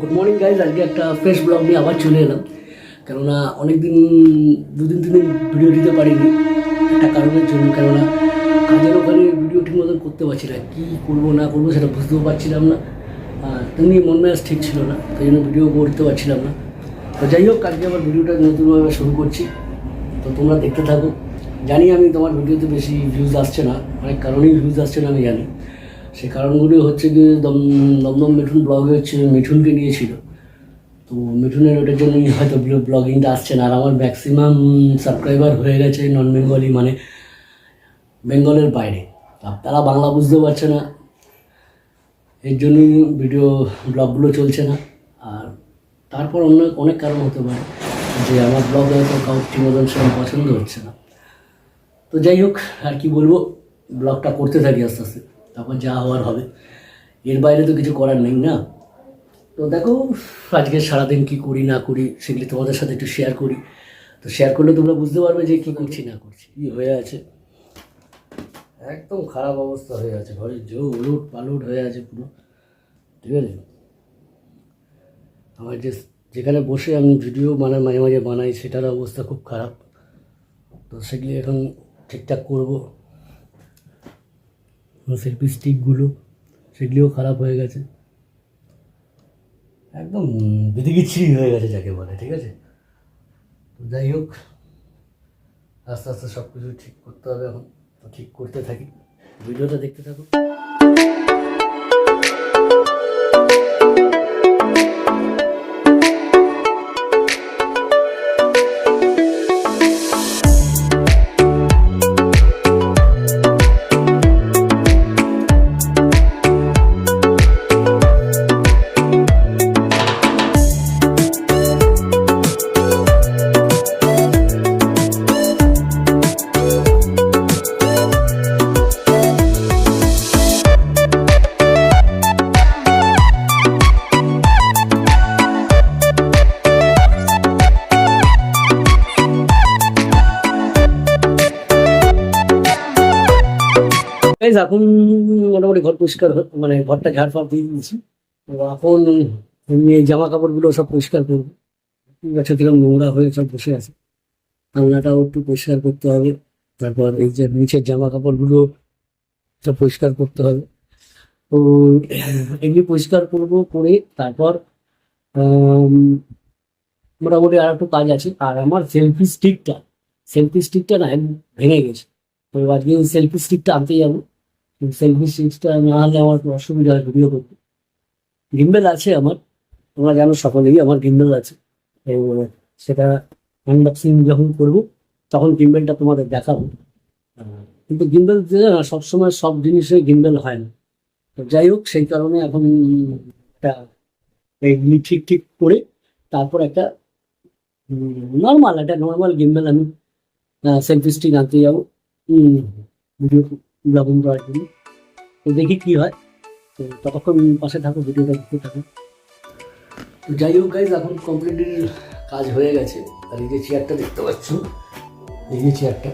Good morning guys আজকে একটা fresh blog নিয়ে আবার চলে এলাম। কেননা অনেকদিন, দুদিন তিন দিন ভিডিও দিতে পারিনি। একটা কারণের জন্য, কেননা কাজের ওখানে ভিডিও ঠিক মতন করতে পারছি না। কী করব, না করব সেটা বুঝতেও পারছিলাম না। তেমনি মন মেজাজ ঠিক ছিল না তাই জন্য ভিডিও করতে পারছিলাম না। তো যাই হোক, আজকে আমার ভিডিওটা নতুনভাবে শুরু করছি। তো তোমরা দেখতে থাকো। জানি আমি তোমার ভিডিওতে বেশি ভিউজ আসছে না। অনেক কারণেই ভিউজ আসছে না, আমি জানি। সেই কারণগুলি হচ্ছে দম, দমদম মিঠুন ব্লগে হচ্ছে মিঠুনকে নিয়েছিল। তো মিঠুনের ওটার জন্যই হয়তো ব্লগিংটা আসছে না। আর আমার ম্যাক্সিমাম সাবস্ক্রাইবার হয়ে গেছে নন বেঙ্গলি মানে বেঙ্গলের বাইরে। তারা বাংলা বুঝতে পারছে না। এর জন্যই ভিডিও ব্লগগুলো চলছে না। আর তারপর অন্য অনেক কারণ হতে পারে যে আমার ব্লগ হয়তো কাউ ঠিক মতন সেরকম পছন্দ হচ্ছে না। তো যাই হোক, আর কি বলব? ব্লগটা করতে থাকি আস্তে আস্তে। তারপর যা হওয়ার হবে। এর বাইরে তো কিছু করার নেই না? তো দেখো, আজকে সারাদিন কি করি, না করি, সেগুলি তোমাদের সাথে একটু শেয়ার করি। তো শেয়ার করলে তোমরা বুঝতে পারবে যে কী করছি, না করছি, কী হয়ে আছে। একদম খারাপ অবস্থা হয়ে আছে ঘরের জো উলুট পালুট হয়ে আছে পুরো। ঠিক আছে? আমার যে যেখানে বসে আমি ভিডিও বানাই, মাঝে মাঝে বানাই, সেটার অবস্থা খুব খারাপ। তো সেগুলি এখন ঠিকঠাক করব। সেলফি স্টিকগুলো সেগুলিও খারাপ হয়ে গেছে। একদম বিধিগিচ্ছিরি হয়ে গেছে যাকে বলে, ঠিক আছে? তো যাই হোক, আস্তে আস্তে সব কিছু ঠিক করতে হবে এখন। তো ঠিক করতে থাকি। ভিডিওটা দেখতে থাকো Guys, এখন মোটামুটি ঘর পরিষ্কার মানে ঘরটা ঝাড় ফাড় দিয়ে দিয়েছি। এখন এমনি এই জামা কাপড়গুলো সব পরিষ্কার করব। আছে কীরকম নোংরা হয়ে সব বসে আছে। রান্নাটাও একটু পরিষ্কার করতে হবে। তারপর এই যে নিচের জামা কাপড়গুলো সব পরিষ্কার করতে হবে। তো এগুলি পরিষ্কার করব করে তারপর মোটামুটি আর একটু কাজ আছে। আর আমার সেলফি স্টিকটা সেলফি স্টিকটা না ভেঙে গেছে। তো আজকে সেলফি স্টিকটা আনতে যাব। সেলফি স্টিকটা না হলে আমার অসুবিধা হয় ভিডিও করতে। গিম্বেল আছে আমার, তোমরা জানো সকলেই আমার গিম্বেল আছে। সেটা আনবক্সিং যখন করব, তখন গিম্বেলটা তোমাদের দেখাবো। কিন্তু গিম্বেল না, সবসময় সব জিনিসে গিম্বেল হয় না। তো যাই হোক, সেই কারণে এখন একটা এইগুলি ঠিক ঠিক করে তারপর একটা নর্মাল একটা নর্মাল গিম্বেল আমি সেলফি স্টিক আনতে যাব। ভিডিও ব্লগিং করার জন্য। তো দেখি কি হয়। তো ততক্ষণ পাশে থাকো ভিডিওটা দেখতে থাকো। যাই হোক গাইজ এখন কমপ্লিটের কাজ হয়ে গেছে। আর এই যে চেয়ারটা দেখতে পাচ্ছ এই যে চেয়ারটা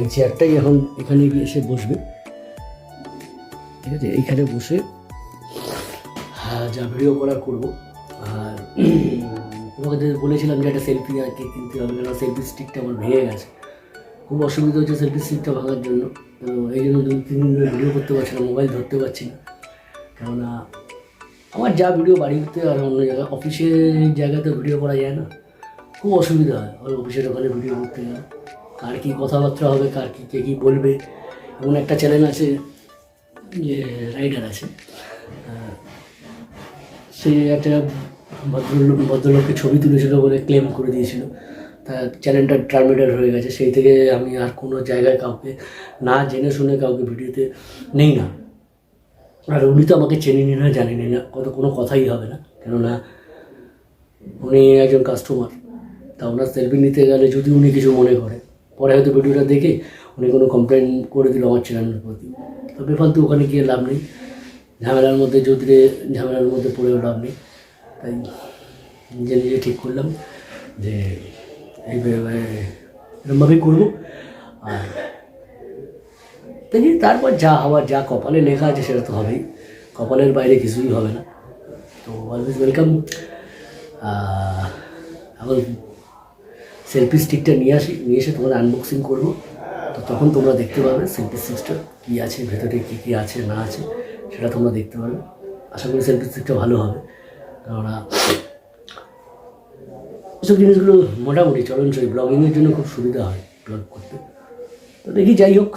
এই চেয়ারটাই এখন এখানে গিয়ে এসে বসবে। ঠিক আছে? এইখানে বসে হ্যাঁ, যা ভিডিও করার করব। আর তোমাকে বলেছিলাম যে একটা সেলফি আর কি কিনতে হবে সেলফি স্টিকটা আমার ভেঙে গেছে। খুব অসুবিধা হচ্ছে সেলফি স্টিকটা ভাঙার জন্য। তো এই জন্য দুই, তিন দিন ধরে ভিডিও করতে পারছি না মোবাইল ধরতে পারছি না। কেননা আমার যা ভিডিও বাড়িতে আর অন্য জায়গায় অফিসের জায়গাতে ভিডিও করা যায় না। খুব অসুবিধা হয় ওই অফিসের ওখানে ভিডিও করতে গেলে। কার কী কথাবার্তা হবে, কার কী, কে কী বলবে। এমন একটা চ্যানেল আছে যে রাইডার আছে। সে একটা ভদ্রলোক, ভদ্রলোককে ছবি তুলেছিল বলে ক্লেম করে দিয়েছিল। চ্যানেলটা টার্মিনেট হয়ে গেছে। সেই থেকে আমি আর কোনো জায়গায় কাউকে না জেনে শুনে কাউকে ভিডিওতে নেই না। আর উনি তো আমাকে চেনেনি না জানেনি না। কত কোনো কথাই হবে না। কেননা উনি একজন কাস্টমার তা ওনার সেলফি নিতে গেলে যদি উনি কিছু মনে করে, পরে হয়তো ভিডিওটা দেখে উনি কোনো কমপ্লেন করে দিল আমার চ্যানেলের প্রতি। তো বেফালতু ওখানে গিয়ে লাভ নেই। ঝামেলার মধ্যে যদি ঝামেলার মধ্যে পড়েও লাভ নেই। তাই নিজে নিজে ঠিক করলাম যে এইভাবে এরকমভাবেই করব। আর তারপর যা হওয়ার, যা কপালে লেখা আছে সেটা তো হবেই। কপালের বাইরে কিছুই হবে না। তো অলওয়েজ ওয়েলকাম এখন সেলফি স্টিকটা নিয়ে আসি, নিয়ে এসে তোমাদের আনবক্সিং করব। তো তখন তোমরা দেখতে পাবে সেলফি স্টিকটা কী আছে, ভেতরে কী কী আছে, না আছে, সেটা তোমরা দেখতে পাবে। আশা করি সেলফি স্টিকটা ভালো হবে। কেননা এসব জিনিসগুলো মোটামুটি চলনসই ব্লগিংয়ের জন্য খুব সুবিধা হয় ব্লগ করতে। তো দেখি যাই হোক,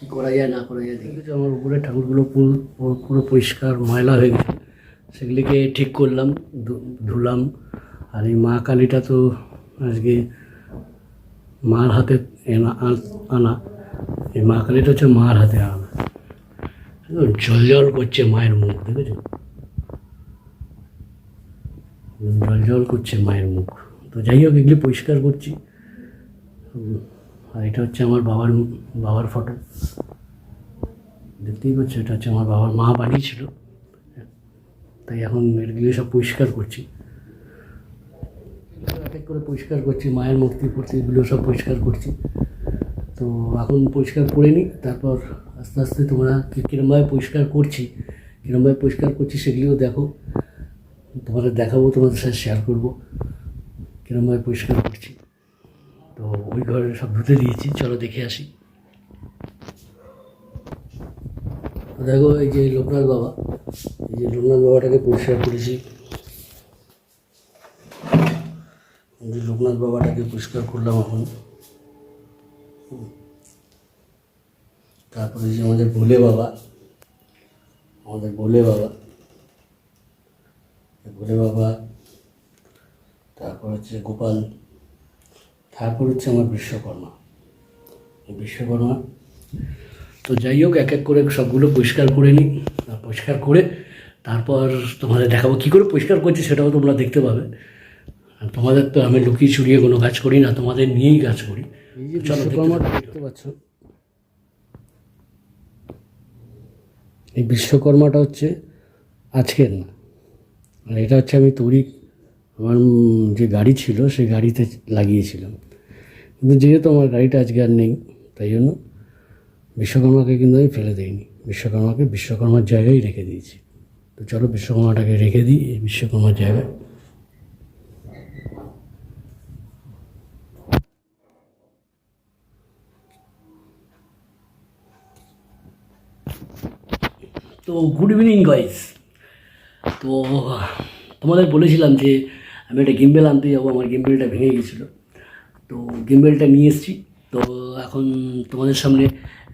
কী করা যায়, না করা যায়, দেখি। আমার উপরে ঠাকুরগুলো পুরো পুরো- পুরো পরিষ্কার ময়লা হয়ে গেছে। সেগুলিকে ঠিক করলাম ধুলাম। আর এই মা কালীটা তো আজকে মার হাতে আনা এই মা কালীটা হচ্ছে মার হাতে আনা। জল জল করছে মায়ের মুখ, দেখেছ? জল জল করছে মায়ের মুখ। তো যাই হোক, এগুলি পরিষ্কার করছি। আর এটা হচ্ছে আমার বাবার বাবার ফটো দেখতেই পাচ্ছ, এটা হচ্ছে আমার বাবার মা বানিয়েছিল। তাই এখন এগুলি সব পরিষ্কার করছি। এক করে পরিষ্কার করছি, মায়ের মূর্তি ফুর্তি এগুলো সব পরিষ্কার করছি। তো এখন পরিষ্কার করে নিই, তারপর আস্তে আস্তে তোমরা কিরমভাবে পরিষ্কার করছি, কিরমভাবে পরিষ্কার করছি সেগুলিও দেখো। তোমাদের দেখাবো, তোমাদের সাথে শেয়ার করব। কিরমভাবে পরিষ্কার করছি? তো ওই ঘরে সব ধুতে দিয়েছি। চলো দেখে আসি। দেখো, এই যে লোকনাথ বাবা, এই যে লোকনাথ বাবাটাকে পরিষ্কার করেছি। যে লোকনাথ বাবাটাকে পরিষ্কার করলাম এখন। তারপরে যে আমাদের ভোলে বাবা, আমাদের ভোলে বাবা ভোলে বাবা তারপর হচ্ছে গোপাল তারপর হচ্ছে আমার বিশ্বকর্মা। এই বিশ্বকর্মা তো যাই হোক এক এক করে সবগুলো পরিষ্কার করে নিই আর পরিষ্কার করে তারপর তোমাদের দেখাবো কী করে পরিষ্কার করছি সেটাও তোমরা দেখতে পাবে। তোমাদের তো আমি লুকিয়ে চুরিয়ে কোনো কাজ করি না তোমাদের নিয়েই কাজ করি। দেখতে পাচ্ছ। এই বিশ্বকর্মাটা হচ্ছে আজকের না আর এটা হচ্ছে আমি তৈরি আমার যে গাড়ি ছিল, সেই গাড়িতে লাগিয়েছিলাম। কিন্তু যেহেতু আমার গাড়িটা আজকে আর নেই, তাই জন্য বিশ্বকর্মাকে কিন্তু আমি ফেলে দিইনি। বিশ্বকর্মাকে বিশ্বকর্মার জায়গায় রেখে দিয়েছি। তো চলো বিশ্বকর্মাটাকে রেখে দিই এই বিশ্বকর্মার জায়গায়। তো গুড ইভিনিং গাইস তো তোমাদের বলেছিলাম যে আমি একটা গিম্বেল আনতে যাব, আমার গিম্বেলটা ভেঙে গেছিল। তো গিম্বেলটা নিয়ে এসেছি। তো এখন তোমাদের সামনে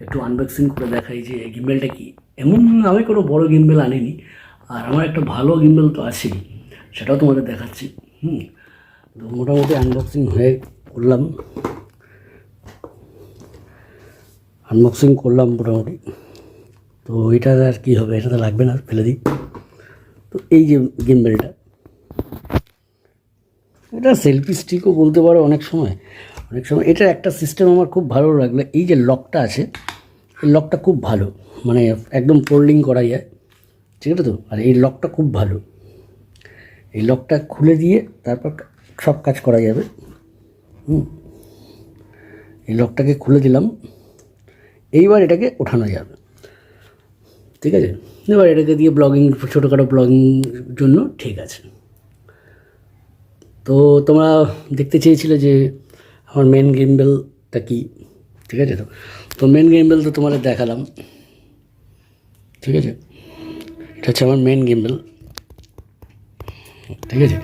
একটু আনবক্সিং করে দেখাই যে গিম্বেলটা কি। এমন আমি কোনো বড় গিম্বেল আনিনি। আর আমার একটা ভালো গিম্বেল তো আছেই, সেটাও তোমাদের দেখাচ্ছি। হুম, তো মোটামুটি আনবক্সিং হয়ে করলাম। আনবক্সিং করলাম মোটামুটি। তো এটা আর কী হবে? এটা তো লাগবে না, ফেলে দিই। তো এই যে গিম্বেলটা এটা সেলফি স্টিকও বলতে পারো অনেক সময়। অনেক সময় এটার একটা সিস্টেম আমার খুব ভালো লাগল। এই যে লকটা আছে, এই লকটা খুব ভালো। মানে একদম ফোল্ডিং করা যায়। ঠিক আছে তো? আর এই লকটা খুব ভালো। এই লকটা খুলে দিয়ে তারপর সব কাজ করা যাবে। হুম। এই লকটাকে খুলে দিলাম। এইবার এটাকে ওঠানো যাবে। ঠিক আছে? এবার এটাকে দিয়ে ব্লগিং ছোটোখাটো ব্লগিং জন্য ঠিক আছে। তো তোমরা দেখতে চেয়েছিলে যে আমার মেন গেমবেলটা কী? ঠিক আছে তো? তো মেন গেমবেল তো তোমাদের দেখালাম। ঠিক আছে? এটা হচ্ছে আমার মেন গেমবেল ঠিক আছে?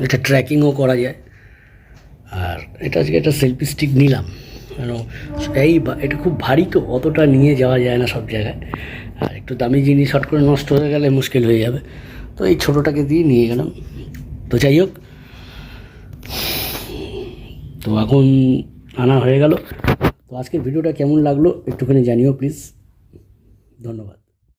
এটা ট্র্যাকিংও করা যায়। আর এটা আজকে একটা সেলফি স্টিক নিলাম। কেন? এই এটা খুব ভারী তো, অতটা নিয়ে যাওয়া যায় না সব জায়গায়। আর একটু দামি জিনিস হট করে নষ্ট হয়ে গেলে মুশকিল হয়ে যাবে। তো এই ছোটোটাকে দিয়ে নিয়ে গেলাম। তো যাই হোক, তো এখন আনা হয়ে গেল। তো আজকের ভিডিওটা কেমন লাগল একটুখানি জানিও প্লিজ। ধন্যবাদ।